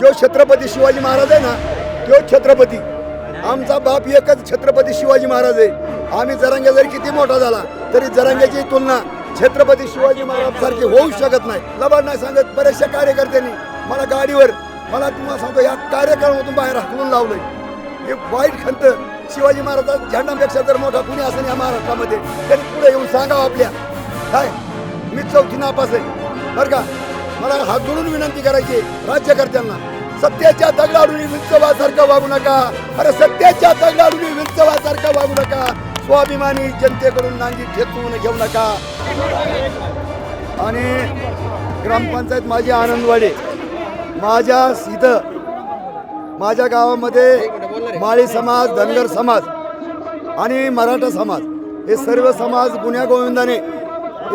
जो छत्रपती शिवाजी महाराज आहे ना तो छत्रपती. आमचा बाप एकच छत्रपती शिवाजी महाराज आहे. आम्ही जरांगे जरी किती मोठा झाला तरी जरांग्याची तुलना छत्रपती शिवाजी महाराज सारखी होऊ शकत नाही. लबाड नाही सांगत बऱ्याचशा कार्यकर्त्यांनी मला गाडीवर मला तुम्हाला सांगतो या कार्यक्रमातून बाहेर हाकलून लावलंय. हे वाईट खंत शिवाजी महाराजांचा झेंडापेक्षा जर मोठा कुणी असेल या महाराष्ट्रामध्ये तरी पुढे येऊन सांगावं आपल्या. काय? मी चौथी नापास आहे. बरं का? मला हात जोडून विनंती करायची राज्यकर्त्यांना सत्याच्या दगडाडून विंचवासारखं वागू नका. अरे सत्याच्या दगडाडून विंचवासारखं वागू नका. स्वाभिमानी जनतेकडून नांगी ठेचून घेऊ नका. आणि ग्रामपंचायत माझी आनंदवाडी माझ्या इथं माझ्या गावामध्ये माळी समाज धनगर समाज आणि मराठा समाज हे सर्व समाज गुन्ह्या गोविंदाने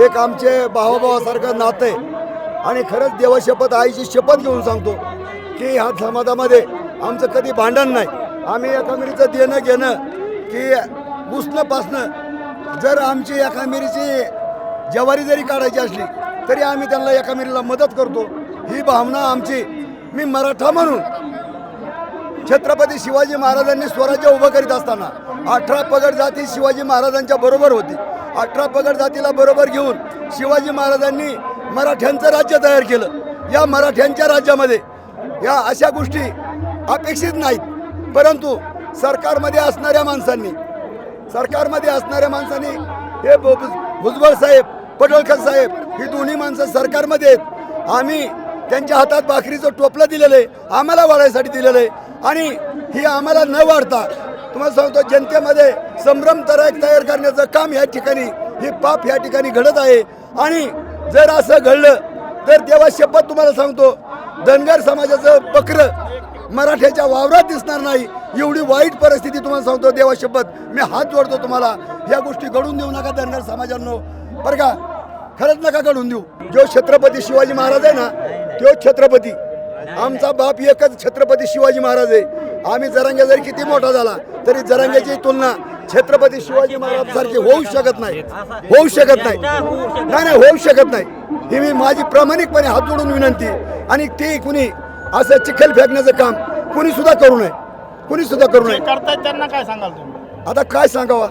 एक आमचे भावाभावासारखं नातं आहे आणि खरंच देवशपथ आईची शपथ घेऊन सांगतो की ह्या समाजामध्ये आमचं कधी भांडण नाही. आम्ही एकामेरीचं देणं घेणं की पुसणं पासणं जर आमची एकामेरीची जवारी जरी काढायची असली तरी आम्ही त्यांना एकामेरीला मदत करतो. ही भावना आमची. मी मराठा म्हणून छत्रपती शिवाजी महाराजांनी स्वराज्य उभं करीत असताना अठरा पगड जाती शिवाजी महाराजांच्या बरोबर होती. अठरा पगड जातीला बरोबर घेऊन शिवाजी महाराजांनी मराठ्यांचं राज्य तयार केलं. या मराठ्यांच्या राज्यामध्ये या अशा गोष्टी अपेक्षित नाहीत. परंतु सरकारमध्ये असणाऱ्या माणसांनी सरकारमध्ये असणाऱ्या माणसांनी हे भुजबळ साहेब पडळकर साहेब ही दोन्ही माणसं सरकारमध्ये आहेत. आम्ही त्यांच्या हातात भाकरीचं टोपलं दिलेलं आहे आम्हाला वाढायसाठी दिलेलं आहे आणि ही आम्हाला न वाढता तुम्हाला सांगतो जनतेमध्ये संभ्रम तयार तयार करण्याचं काम या ठिकाणी हे पाप या ठिकाणी घडत आहे. आणि जर असं घडलं तर तेव्हा शपथ तुम्हाला सांगतो धनगर समाजाचं बकरं मराठ्याच्या वावरात दिसणार नाही. एवढी वाईट परिस्थिती तुम्हाला सांगतो देवा शपथ. मी हात जोडतो तुम्हाला या गोष्टी घडून देऊ नका धनगर समाजांनो. बरं का? खरंच नका घडून देऊ. जो छत्रपती शिवाजी महाराज आहे ना तो छत्रपती. आमचा बाप एकच छत्रपती शिवाजी महाराज आहे. आम्ही जरांग्या जरी किती मोठा झाला तरी जरांग्याची तुलना छत्रपती शिवाजी महाराज सारखी होऊ शकत नाही. होऊ शकत नाही. नाही नाही होऊ शकत नाही. ही मी माझी प्रामाणिकपणे हात जोडून विनंती आणि ते कुणी असं चिखल फेकण्याचं काम कुणी सुद्धा करू नये. कुणी सुद्धा करू नये. करतायत त्यांना काय सांगाल तुम्ही? आता काय सांगावा?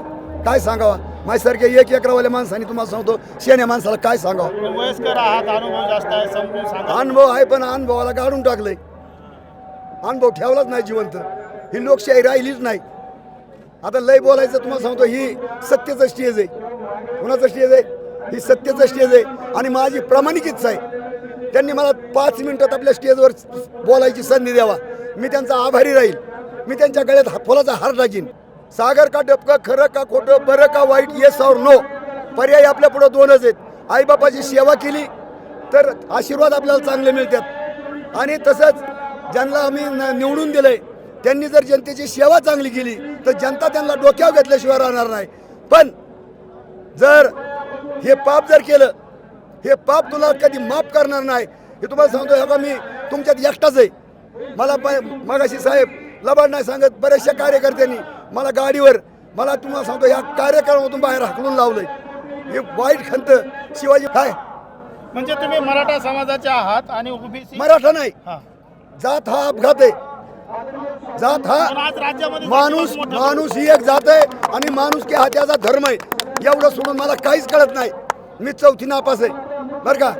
काय सांगावा? माझ्यासारखे एक एकरावाल्या माणसाने तुम्हाला सांगतो शेण्या माणसाला काय सांगावं? तुम्ही वयस्कर आहात अनुभव जास्त आहे अनुभव आहे पण अनुभवाला गाडून टाकलंय. अनुभव ठेवलाच नाही जिवंत. ही लोकशाही राहिलीच नाही. आता लय बोलायचं तुम्हाला सांगतो ही सत्यचं स्टेज आहे. कुणाचं स्टेज आहे? ही सत्याचं स्टेज आहे. आणि माझी प्रामाणिक इच्छा आहे. त्यांनी मला पाच मिनिटात आपल्या स्टेजवर बोलायची संधी द्यावा. मी त्यांचा आभारी राहील. मी त्यांच्या गळ्यात हा- फुलाचा हार टाकीन सागर का डबका खरं का खोटं बरं का वाईट येस और नो पर्याय आपल्या पुढं दोनच आहेत. आईबापाची सेवा केली तर आशीर्वाद आपल्याला चांगले मिळतात. आणि तसंच ज्यांना आम्ही न- निवडून आहे त्यांनी जर जनतेची सेवा चांगली केली तर जनता त्यांना डोक्यावर घेतल्याशिवाय राहणार नाही. पण जर हे पाप जर केलं हे पाप तुला कधी माफ करणार नाही हे तुम्हाला सांगतो हे बघा मी तुमच्यात एकटाच आहे. मला मगाशी साहेब लबाड नाही सांगत बऱ्याचशा कार्यकर्त्यांनी मला गाडीवर मला तुम्हाला सांगतो या कार्यक्रमातून बाहेर हाकलून लावलंय. हे वाईट खंत शिवाजी काय? म्हणजे तुम्ही मराठा समाजाचे आहात आणि मराठा नाही. जात हा अपघात आहे. जात हा. माणूस माणूस ही एक जात आहे आणि माणूस की हा त्याचा धर्म आहे. एवढं सोडून मला काहीच कळत नाही. मी चौथी नापास आहे. बरं का?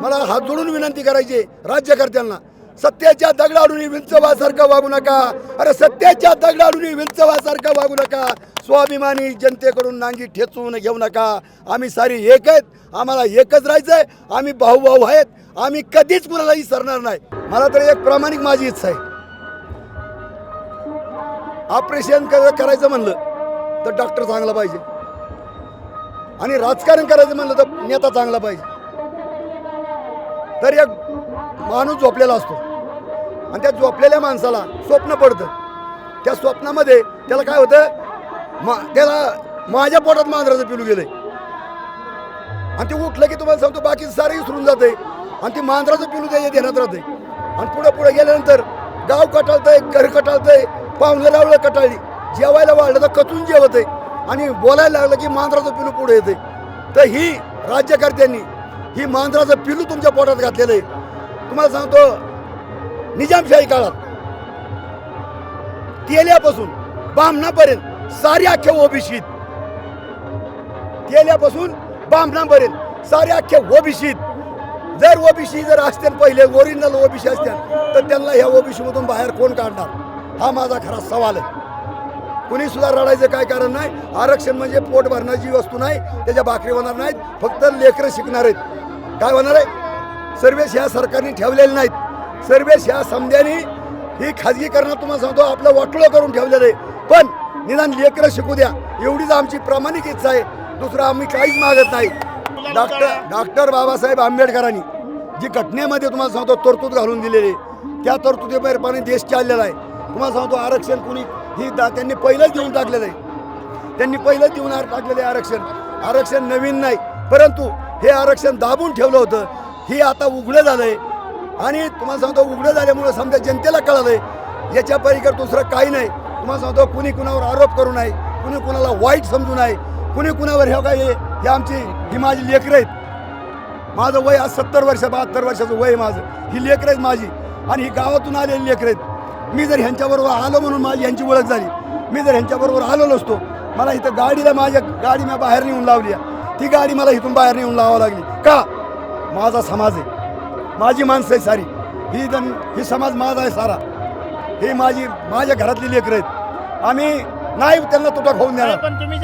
मला हात जोडून विनंती करायची आहे राज्यकर्त्यांना. सत्याच्या दगडाडून विंचवासारखं वागू नका. अरे सत्याच्या दगडाडून विंचवासारखं वागू नका. स्वाभिमानी जनतेकडून नांगी ठेचून घेऊ नका. आम्ही सारी एक आहेत. आम्हाला एकच राहायचंय. आम्ही भाऊ भाऊ आहेत. आम्ही कधीच कुणालाही सरणार नाही. मला तर एक प्रामाणिक माझी इच्छा आहे. ऑपरेशन करायचं म्हणलं तर डॉक्टर चांगला पाहिजे. आणि राजकारण करायचं म्हणलं तर नेता चांगला पाहिजे. तर एक माणूस झोपलेला असतो. आणि त्या झोपलेल्या माणसाला स्वप्न पडतं. त्या स्वप्नामध्ये त्याला काय होतं मा त्याला माझ्या पोटात मांजराचं पिलू गेलंय. आणि ते उठलं की तुम्हाला सांगतो बाकी सारे विसरून जाते आणि ती मांजराचं पिलू त्याच्या ध्यानात राहते आणि पुढे पुढे गेल्यानंतर गाव कटाळतंय घर कटाळतंय. पाहुणे लावलं कटाळी. जेवायला वाढलं तर कचून जेवत. आहे आणि बोलायला लागलं की मांजराचं पिलू पुढे येते. तर ही राज्यकर्त्यांनी ही मांजराचं पिलू तुमच्या पोटात घातलेलं आहे. तुम्हाला सांगतो निजामशाही काळात तेल्यापासून बामणापर्यंत सारी अख्ख्या ओबीसीत तेल्यापासून बामणापर्यंत सारे अख्ख्या ओबीसीत जर ओबीसी जर असतील पहिले ओरिजिनल ओबीसी असतील तर त्यांना ह्या ओबीसीमधून बाहेर कोण काढणार? हा माझा खरा सवाल आहे. कुणी सुद्धा रडायचं काय कारण नाही. आरक्षण म्हणजे पोट भरण्याची वस्तू नाही त्याच्या भाकरी होणार नाहीत फक्त लेकरं शिकणार आहेत. काय होणार आहे? सर्वेश ह्या सरकारने ठेवलेले नाहीत. सर्वेश ह्या समध्याने ही खाजगीकरणात तुम्हाला सांगतो आपलं वाटोळं करून ठेवलेलं आहे. पण निदान लेकरं शिकू द्या. एवढीच आमची प्रामाणिक इच्छा आहे. दुसरं आम्ही काहीच मागत नाही. डॉक्टर डॉक्टर बाबासाहेब आंबेडकरांनी जी घटनेमध्ये तुम्हाला सांगतो तरतूद घालून दिलेली त्या तरतुदीप्रमाणे देश चाललेला आहे. तुम्हाला सांगतो आरक्षण कुणी ही दा त्यांनी पहिलंच देऊन टाकलेलं आहे. त्यांनी पहिलंच देऊन टाकलेलं आहे आरक्षण. आरक्षण नवीन नाही परंतु हे आरक्षण दाबून ठेवलं होतं. हे आता उघडं झालंय. आणि तुम्हाला सांगतो उघडं झाल्यामुळे समजा जनतेला कळालंय. याच्या पलीकडे दुसरं काही नाही. तुम्हाला सांगतो कुणी कुणावर आरोप करू नये कुणी कुणाला वाईट समजू नये कुणी कुणावर हे काय हे हे आमची ही माझी लेकरं आहेत. माझं वय आज सत्तर वर्ष बहात्तर वर्षाचं वय आहे माझं. ही लेकरं आहेत माझी. आणि ही गावातून आलेली लेकरं आहेत. मी जर ह्यांच्याबरोबर आलो म्हणून माझी ह्यांची ओळख झाली मी जर ह्यांच्याबरोबर आलो नसतो मला इथं गाडीला माझ्या गाडी मी बाहेर नेऊन लावली आहे. ती गाडी मला इथून बाहेर नेऊन लावावं लागली. का? माझा समाज आहे. माझी माणसं आहे सारी. ही जण ही समाज माझा आहे सारा. ही माझी माझ्या घरातली लेकरं आहेत. आम्ही नाही त्यांना तुटा खाऊन देणार. पण तुम्ही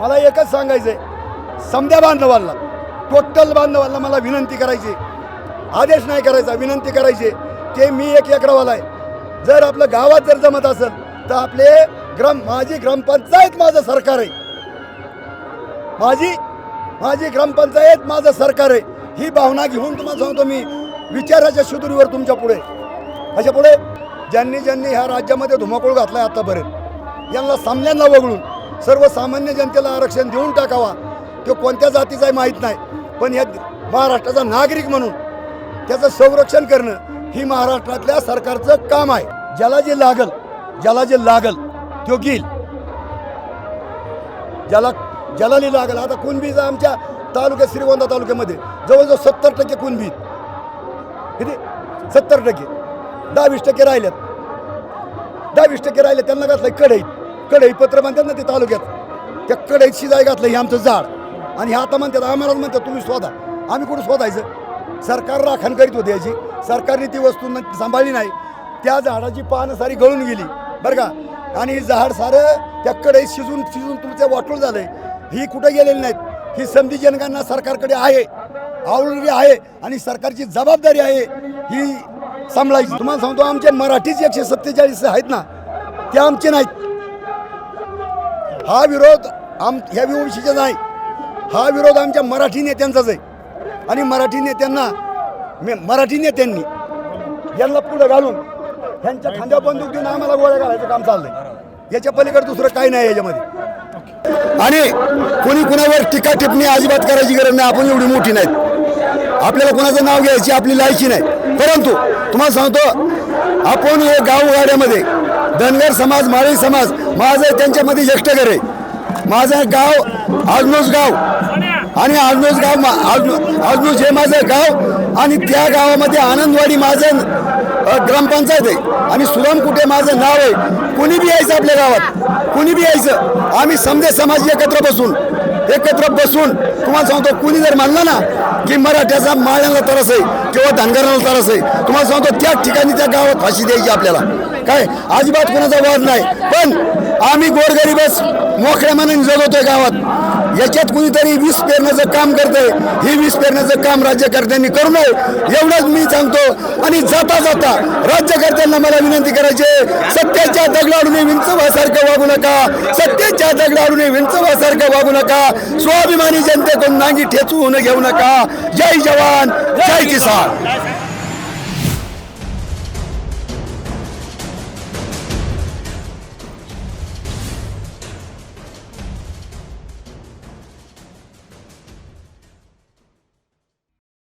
मला एकच सांगायचंय. समद्या बांधवांना टोटल बांधवांना मला विनंती करायची. आदेश नाही करायचा विनंती करायची. ते मी एक एकरावाला आहे. जर आपलं गावात जर जमत असेल तर आपले ग्राम माझी ग्रामपंचायत माझं सरकार आहे. माझी माझी ग्रामपंचायत माझं सरकार आहे. ही भावना घेऊन तुम्हाला सांगतो मी विचाराच्या शुदुरीवर तुमच्यापुढे. अशा पुढे ज्यांनी ज्यांनी ह्या राज्यामध्ये धुमाकूळ घातलाय आतापर्यंत यांना सामन्यांना वगळून सर्वसामान्य जनतेला आरक्षण देऊन टाकावा. तो कोणत्या जातीचा आहे माहीत नाही पण या महाराष्ट्राचा नागरिक म्हणून त्याचं संरक्षण करणं ही महाराष्ट्रातल्या सरकारचं काम आहे. ज्याला जे लागल ज्याला जे लागल तो घेईल. ज्याला ज्याला लागल आता कुणबीज आमच्या तालुक्यात श्रीगोंदा तालुक्यामध्ये. जवळजवळ सत्तर टक्के कुणबी किती? सत्तर टक्के. दहा वीस टक्के राहिल्यात. दहा वीस टक्के राहिले त्यांना घातलं कढई कढई पत्र म्हणतात ना ते तालुक्यात. त्या कढईत शिजाय घातलं हे आमचं झाड. आणि हे आता म्हणतात आम्हाला म्हणतात तुम्ही शोधा. आम्ही कुठं शोधायचं? सरकार राखण करीत होते याची. सरकारने ती वस्तू सांभाळली नाही. त्या झाडाची पानं सारी गळून गेली. बरं का? आणि झाड सारं त्याकडे शिजून शिजून तुमचं वाटून झालं ही कुठं गेलेली नाहीत. ही संधी जनकांना सरकारकडे आहे. आवडली आहे आणि सरकारची जबाबदारी आहे. ही सांभाळायची. तुम्हाला सांगतो आमचे मराठीचे एकशे सत्तेचाळीस आहेत ना? ते आमचे नाहीत. हा विरोध आम ह्या विवंशीचा नाही. हा विरोध आमच्या मराठी नेत्यांचाच आहे. आणि मराठी नेत्यांना मराठी नेत्यांनी यांना पुढं घालून ह्यांच्या खांद्या बंदूक देऊन आम्हाला गोळ्या घालायचं काम चाललंय. याच्या पलीकडे दुसरं काही नाही याच्यामध्ये. आणि कोणी कुणावर टीका टिप्पणी अजिबात करायची गरज नाही आपण एवढी मोठी नाहीत. आपल्याला कोणाचं नाव घ्यायची आपली लायकी नाही. परंतु तुम्हाला सांगतो आपण हे गावगाड्यामध्ये धनगर समाज माळी समाज माझं त्यांच्यामध्ये ज्येष्ठ घर आहे. माझं गाव आजनोज गाव. आणि आजनोज गाव मा- आजनोज हे माझं गाव आणि त्या गावामध्ये आनंदवाडी माझं ग्रामपंचायत आहे. आणि सुरमकुटे माझं नाव आहे कुणी बी यायचं आपल्या गावात कुणी बी यायचं आम्ही समजे समाज एकत्र बसून एकत्र बसून तुम्हाला सांगतो कुणी जर म्हणलं ना की मराठ्याचा माळ्याला तरस आहे किंवा धनगराला तरस आहे तुम्हाला सांगतो त्याच ठिकाणी त्या गावात फाशी द्यायची आपल्याला. काय? अजिबात कोणाचा वाद नाही. पण आम्ही गोरगरीबच मोकळ्या मनाने जगवतोय गावात. याच्यात कुणीतरी वीस पेरण्याचं काम करतंय. ही वीस पेरण्याचं काम राज्यकर्त्यांनी करू नये. एवढंच मी सांगतो. आणि जाता जाता राज्यकर्त्यांना मला विनंती करायची सत्याच्या दगडाडून विंचवासारखं वागू नका. सत्याच्या दगडाडूने विंचवासारखं वागू नका. स्वाभिमानी जनतेकडून नांगी ठेचून घेऊ नका. जय जवान जय किसान.